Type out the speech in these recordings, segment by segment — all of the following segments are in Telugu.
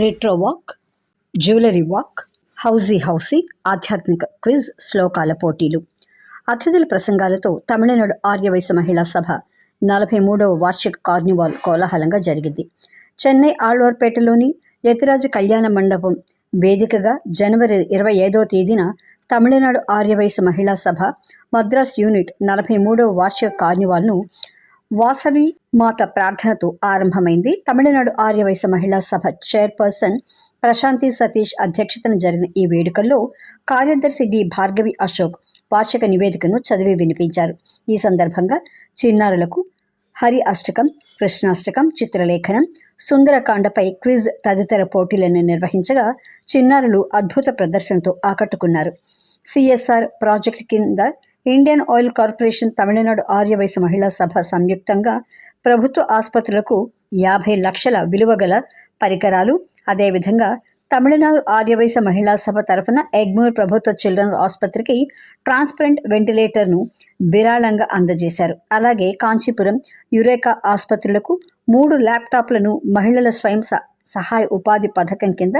Retro walk jewellery walk housie housie ఆధ్యాత్మిక క్విజ్ శ్లోకాల పోటీలు. అతిథుల ప్రసంగాలతో తమిళనాడు ఆర్యవైశ్య మహిళా సభ నలభై మూడవ వార్షిక కార్నివాల్ కోలాహలంగా జరిగింది. చెన్నై ఆళ్వార్పేటలోని యతిరాజు కళ్యాణ మండపం వేదికగా జనవరి ఇరవై ఐదవ తేదీన తమిళనాడు ఆర్యవైశ్య మహిళా సభ మద్రాస్ యూనిట్ నలభై మూడవ వార్షిక కార్నివాల్ను వాసవి మాత ప్రార్థనతో ఆరంభమైంది. తమిళనాడు ఆర్యవైశ్య మహిళా సభ చైర్పర్సన్ ప్రశాంతి సతీష్ అధ్యక్షతన జరిగిన ఈ వేడుకల్లో కార్యదర్శి డి భార్గవి అశోక్ వార్షిక నివేదికను చదివి వినిపించారు. ఈ సందర్భంగా చిన్నారులకు హరి అష్టకం కృష్ణాష్టకం చిత్రలేఖనం సుందరకాండపై క్విజ్ తదితర పోటీలను నిర్వహించగా చిన్నారులు అద్భుత ప్రదర్శనతో ఆకట్టుకున్నారు. సిఎస్ఆర్ ప్రాజెక్ట్ కింద Indian Oil Corporation Tamil Nadu Arya Vysya Mahila Sabha సంయుక్తంగా ప్రభుత్వ ఆసుపత్రులకు యాభై లక్షల విలువ గల పరికరాలు అదేవిధంగా తమిళనాడు ఆర్యవైశ్య మహిళా సభ తరఫున ఎగ్మూర్ ప్రభుత్వ చిల్డ్రన్స్ ఆసుపత్రికి ట్రాన్స్పరెంట్ వెంటిలేటర్ను విరాళంగా అందజేశారు. అలాగే కాంచీపురం యురేకా ఆసుపత్రులకు మూడు ల్యాప్టాప్లను మహిళల స్వయం స- సహాయ ఉపాధి పథకం కింద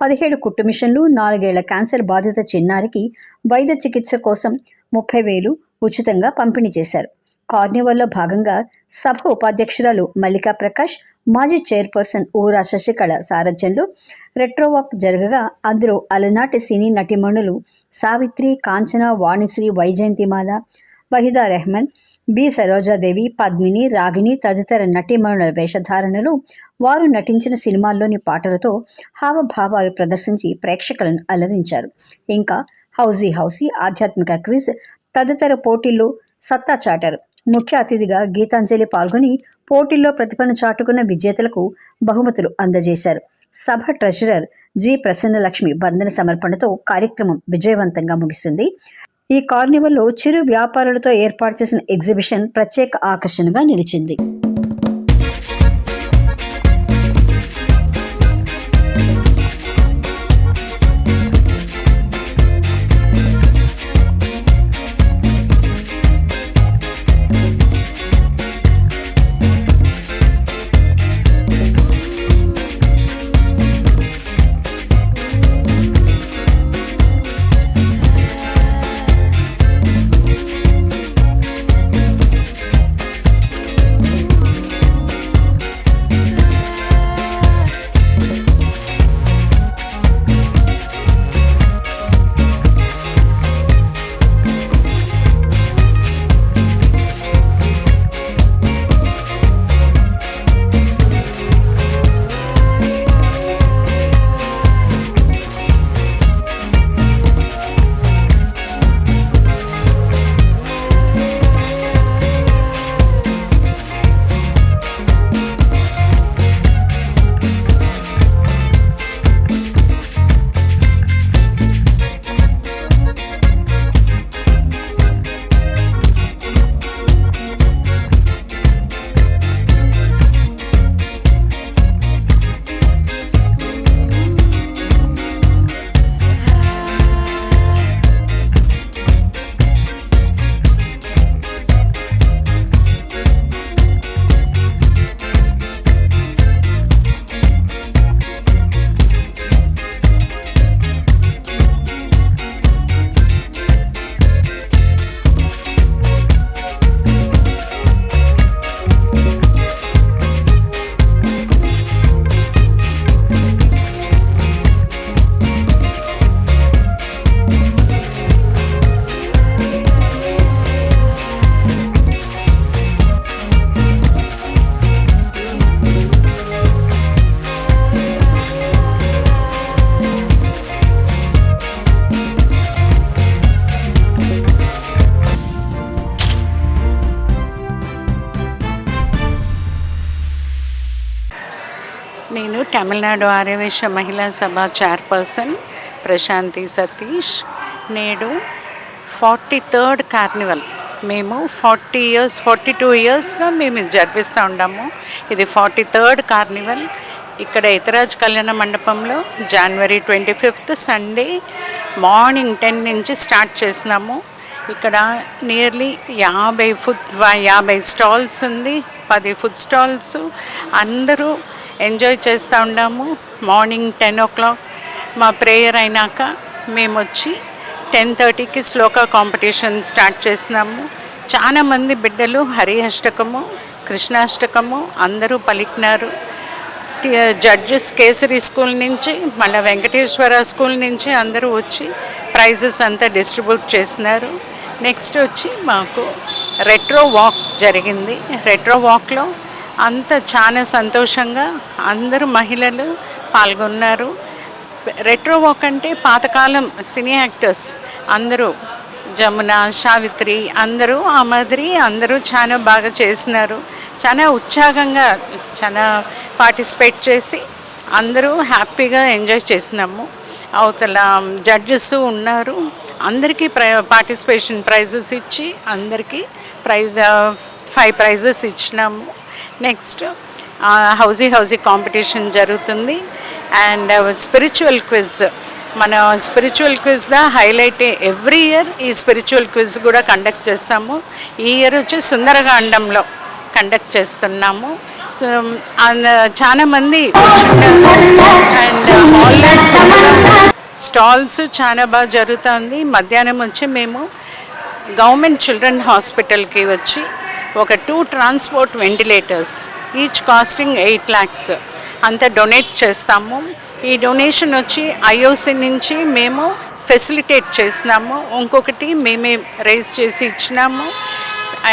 పదిహేడు కుట్టు మిషన్లు నాలుగేళ్ళ క్యాన్సర్ బాధిత చిన్నారికి వైద్య చికిత్స కోసం ముప్పై వేలు ఉచితంగా పంపిణీ చేశారు. కార్నివల్లో భాగంగా సభ ఉపాధ్యక్షురాలు మల్లికా ప్రకాష్ మాజీ చైర్పర్సన్ ఊరా శశికళ సారథ్యంలో రెట్రోవాక్ జరగగా అందులో అలనాటి సినీ నటిమణులు సావిత్రి కాంచన వాణిశ్రీ వైజయంతిమాల వహిదా రెహమాన్ బి సరోజాదేవి పద్మిని రాగిణి తదితర నటీమణుల వేషధారణలు వారు నటించిన సినిమాల్లోని పాటలతో హావభావాలు ప్రదర్శించి ప్రేక్షకులను అలరించారు. ఇంకా హౌజీ హౌసీ ఆధ్యాత్మిక క్విజ్ తదితర పోటీల్లో సత్తా చాటారు. ముఖ్య అతిథిగా గీతాంజలి పాల్గొని పోటీల్లో ప్రతిభను చాటుకున్న విజేతలకు బహుమతులు అందజేశారు. సభ ట్రెజరర్ జి. ప్రసన్నలక్ష్మి బంధన సమర్పణతో కార్యక్రమం విజయవంతంగా ముగిసింది. ఈ కార్నివల్లో చిరు వ్యాపారులతో ఏర్పాటు చేసిన ఎగ్జిబిషన్ ప్రత్యేక ఆకర్షణగా నిలిచింది. నేను తమిళనాడు ఆర్యవేశ మహిళా సభ చైర్పర్సన్ ప్రశాంతి సతీష్. నేడు ఫార్టీ థర్డ్ కార్నివల్. మేము ఫార్టీ ఇయర్స్ ఫార్టీ టూ ఇయర్స్గా మేము జరిపిస్తూ ఉన్నాము ఇది ఫార్టీ థర్డ్ కార్నివల్. ఇక్కడ ఇతరాజ్ కళ్యాణ మండపంలో January twenty fifth Sunday morning ten నుంచి స్టార్ట్ చేసినాము. ఇక్కడ నియర్లీ యాభై ఫుడ్ యాభై స్టాల్స్ ఉంది. పది ఫుడ్ స్టాల్స్. అందరూ ఎంజాయ్ చేస్తూ ఉన్నాము మార్నింగ్ టెన్ ఓ క్లాక్ మా ప్రేయర్ అయినాక మేము వచ్చి టెన్ థర్టీకి శ్లోక కాంపిటీషన్ స్టార్ట్ చేసినాము. చాలా మంది బిడ్డలు హరి అష్టకము కృష్ణాష్టకము అందరూ పలికినారు. జడ్జెస్ కేసరి స్కూల్ నుంచి మళ్ళీ వెంకటేశ్వర స్కూల్ నుంచి అందరూ వచ్చి ప్రైజెస్ అంతా డిస్ట్రిబ్యూట్ చేసినారు. నెక్స్ట్ వచ్చి మాకు రెట్రో వాక్ జరిగింది. రెట్రో వాక్లో అంత చాలా సంతోషంగా అందరూ మహిళలు పాల్గొన్నారు. రెట్రో వాక్ అంటే పాతకాలం సినీ యాక్టర్స్ అందరూ జమున సావిత్రి అందరూ ఆ మాదిరి అందరూ చాలా బాగా చేసినారు. చాలా ఉత్సాహంగా చాలా పార్టిసిపేట్ చేసి అందరూ హ్యాపీగా ఎంజాయ్ చేసినాము. అవతల జడ్జెస్ ఉన్నారు. అందరికీ ప్రై పార్టిసిపేషన్ ప్రైజెస్ ఇచ్చి అందరికీ ప్రైజ్ ఫైవ్ ప్రైజెస్ ఇచ్చినాము. నెక్స్ట్ హౌజీ హౌజీ కాంపిటీషన్ జరుగుతుంది. అండ్ స్పిరిచువల్ క్విజ్ మన spiritual quiz the highlight every year ఈ స్పిరిచువల్ క్విజ్ కూడా కండక్ట్ చేస్తాము. ఈ ఇయర్ వచ్చి సుందరకాండంలో కండక్ట్ చేస్తున్నాము. సో చాలామంది చాలా మంది అండ్ స్టాల్స్ చాలా బాగా జరుగుతుంది. మధ్యాహ్నం వచ్చి మేము గవర్నమెంట్ చిల్డ్రన్ హాస్పిటల్కి వచ్చి ఒక two transport ventilators each costing eight lakhs అంతా డొనేట్ చేస్తాము. ఈ డొనేషన్ వచ్చి ఐఓసి నుంచి మేము ఫెసిలిటేట్ చేసినాము ఇంకొకటి మేమే రైజ్ చేసి ఇచ్చినాము.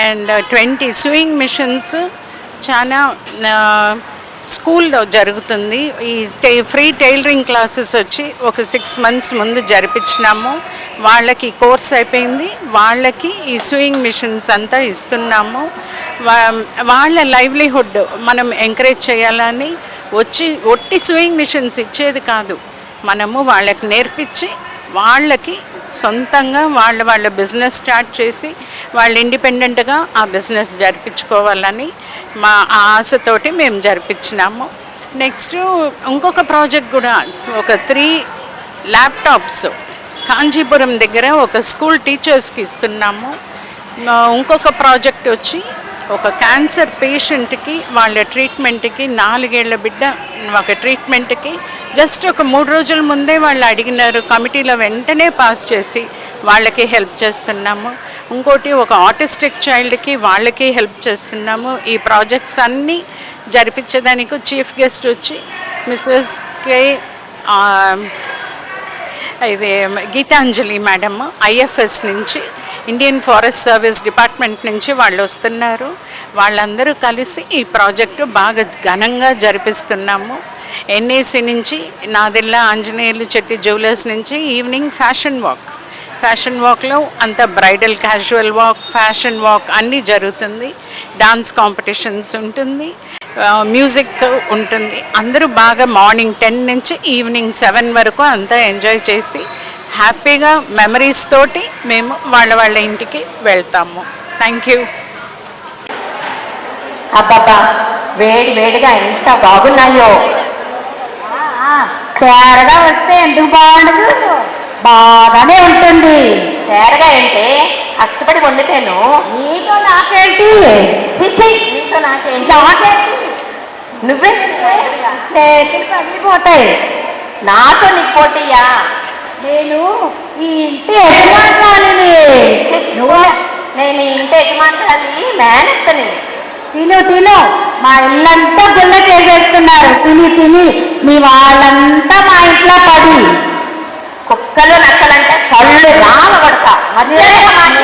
అండ్ ట్వంటీ స్వింగ్ మిషన్స్ చాలా uh, స్కూల్లో జరుగుతుంది. ఈ ఫ్రీ టైలరింగ్ క్లాసెస్ వచ్చి ఒక సిక్స్ మంత్స్ ముందు జరిపించినాము వాళ్ళకి కోర్స్ అయిపోయింది. వాళ్ళకి ఈ స్వింగ్ మిషన్స్ అంతా ఇస్తున్నాము. వాళ్ళ లైవ్లీహుడ్ మనం ఎంకరేజ్ చేయాలని వచ్చి ఒట్టి స్వింగ్ మిషన్స్ ఇచ్చేది కాదు. మనము వాళ్ళకి నేర్పించి వాళ్ళకి సొంతంగా వాళ్ళ వాళ్ళ బిజినెస్ స్టార్ట్ చేసి వాళ్ళు ఇండిపెండెంట్గా ఆ బిజినెస్ జరిపించుకోవాలని మా ఆశతోటి మేము జరిపించినాము. నెక్స్ట్ ఇంకొక ప్రాజెక్ట్ కూడా ఒక త్రీ ల్యాప్టాప్స్ కాంచీపురం దగ్గర ఒక స్కూల్ టీచర్స్కి ఇస్తున్నాము. ఇంకొక ప్రాజెక్ట్ వచ్చి ఒక క్యాన్సర్ పేషెంట్కి వాళ్ళ ట్రీట్మెంట్కి నాలుగేళ్ళ బిడ్డ ఒక ట్రీట్మెంట్కి జస్ట్ ఒక మూడు రోజుల ముందే వాళ్ళు అడిగినారు కమిటీలో వెంటనే పాస్ చేసి వాళ్ళకి హెల్ప్ చేస్తున్నాము. ఇంకోటి ఒక ఆటిస్టిక్ చైల్డ్కి వాళ్ళకి హెల్ప్ చేస్తున్నాము. ఈ ప్రాజెక్ట్స్ అన్నీ జరిపించేదానికి చీఫ్ గెస్ట్ వచ్చి మిస్సెస్ కే ఇది గీతాంజలి మేడం ఐఎఫ్ఎస్ నుంచి ఇండియన్ ఫారెస్ట్ సర్వీస్ డిపార్ట్మెంట్ నుంచి వాళ్ళు వస్తున్నారు. వాళ్ళందరూ కలిసి ఈ ప్రాజెక్టు బాగా ఘనంగా జరిపిస్తున్నాము. ఎన్ఏసి నుంచి నాదిల్లా ఆంజనేయులు చెట్టి జ్యువెలర్స్ నుంచి ఈవినింగ్ ఫ్యాషన్ వాక్. ఫ్యాషన్ వాక్లో అంత bridal casual walk fashion walk అన్నీ జరుగుతుంది. డాన్స్ కాంపిటీషన్స్ ఉంటుంది. మ్యూజిక్ ఉంటుంది. అందరూ బాగా మార్నింగ్ టెన్ నుంచి ఈవినింగ్ సెవెన్ వరకు అంతా ఎంజాయ్ చేసి హ్యాపీగా మెమరీస్ తోటి మేము వాళ్ళ వాళ్ళ ఇంటికి వెళ్తాము. థ్యాంక్ యూ వేడి వేడిగా ఎంత బాగున్నాయో. తేరగా వస్తే ఎందుకు బాగుండదు? బాగానే ఉంటుంది. తేరగా ఏంటి? కష్టపడి వండితేను నీతో నాకేంటి? చిచ్చి నీతో నాకేంటి? నాకేంటి? నువ్వే? చేతులు పగిలిపోతాయి. నాతో నీకు పోటీయా? నేను ఈ ఇంటి యజమానురాలిని. నువ్వు నేను ఈ ఇంటి యజమానురాలి మేనత్తని. తిను తిను. మా ఇల్లంతా గుల్ల చేసేస్తున్నారు. తిని తిని. మీ వాళ్ళంతా మా ఇంట్లో పడి. కుక్కలు నక్కలంటే కళ్ళు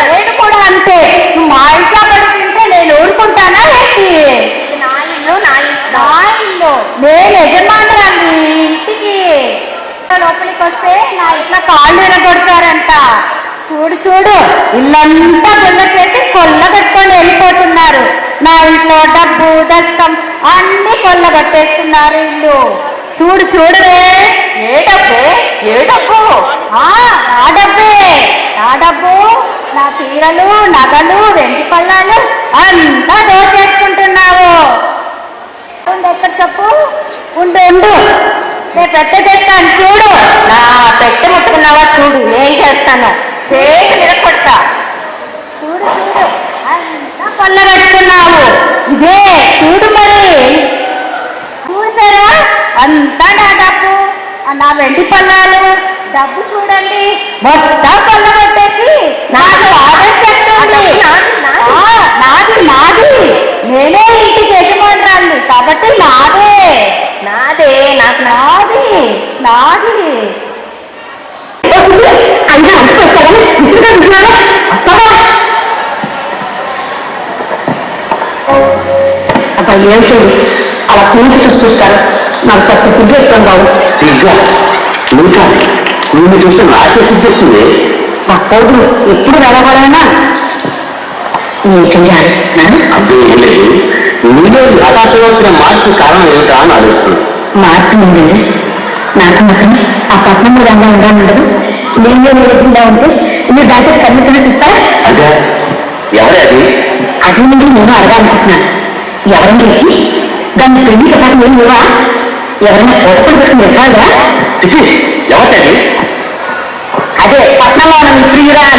నేను కూడా అంతే. నువ్వు మా ఇంట్లో పడి తింటే నేను ఊరుకుంటానా ఏంటి? నా ఇల్లు నా ఇల్లు నా ఇల్లు. నేను యజమానురాలి ఇంటికి. లోపలికి వస్తే నా ఇంట్లో కాళ్ళు ఎరగొడతారంట చూడు చూడు. ఇల్లంతా గుల్ల చేసి కొల్లగొట్టుకొని వెళ్ళిపోతున్నారు. నా ఇంట్లో డబ్బు దస్తం అన్ని కొల్లగొట్టేస్తున్నారు ఇల్లు. చూడు చూడవే. ఏ డబ్బు ఏ డబ్బు ఆ, నా డబ్బే నా డబ్బు నా చీరలు నగలు వెండి పళ్ళాలు అంతా దోచేసుకుంటున్నావు. ఎక్కడ చెప్పు. ఉండు ఉండు. నేను పెట్టె చేస్తాను చూడు. నా పెట్టె ముట్టుకున్నావా చూడు ఏం చేస్తాను. చేతి మీద కొడతా. చూడు చూడు. అంతా పళ్ళ పెడుతున్నావు ఇదే చూడు మరి. చూసారా? నా వెండి పన్నాలు. డబ్బు చూడండి. మొత్తం కొల్లగొట్టేసి నాకు ఆదేశిస్తుంది నాది నాది నేనే ఇంటికి యజమానురాలి కాబట్టి నాదే. నాదే నాకు నాది నాది. అంటే అబ్బా ఏంటి అలా కూర్చి చూస్తారు. నాకు చక్క సిగ్గేస్తాం బాబు సిగ్గా ఇంకా నిన్ను చూస్తే నాకే సిద్ధిస్తుంది మా కోతులు ఎప్పుడు వెళ్ళగలనా నీకేం అంటే ఏం లేదు నీలో హఠాత్తుగా మార్పు కారణం ఏమిటా అని అడుగుతుంది మార్పు ఉందండి నాకు మాత్రం ఆ పట్నం మీద అంగా ఉండాలండదు నేనే నిలబడిందా ఉంటే మీరు దాంట్లో కన్నుకుని చూస్తారా అదే ఎవరే అది అది నుండి నేను అడగాలనుకుంటున్నాను ఎవరని చేసి దాన్ని పెళ్ళితో పాటు ఏం లేవా? ఎవరైనా పెట్టుకుని ఎక్కాలా చిచి, ఎవరిది అది? పట్నంలో ప్రియురాలు.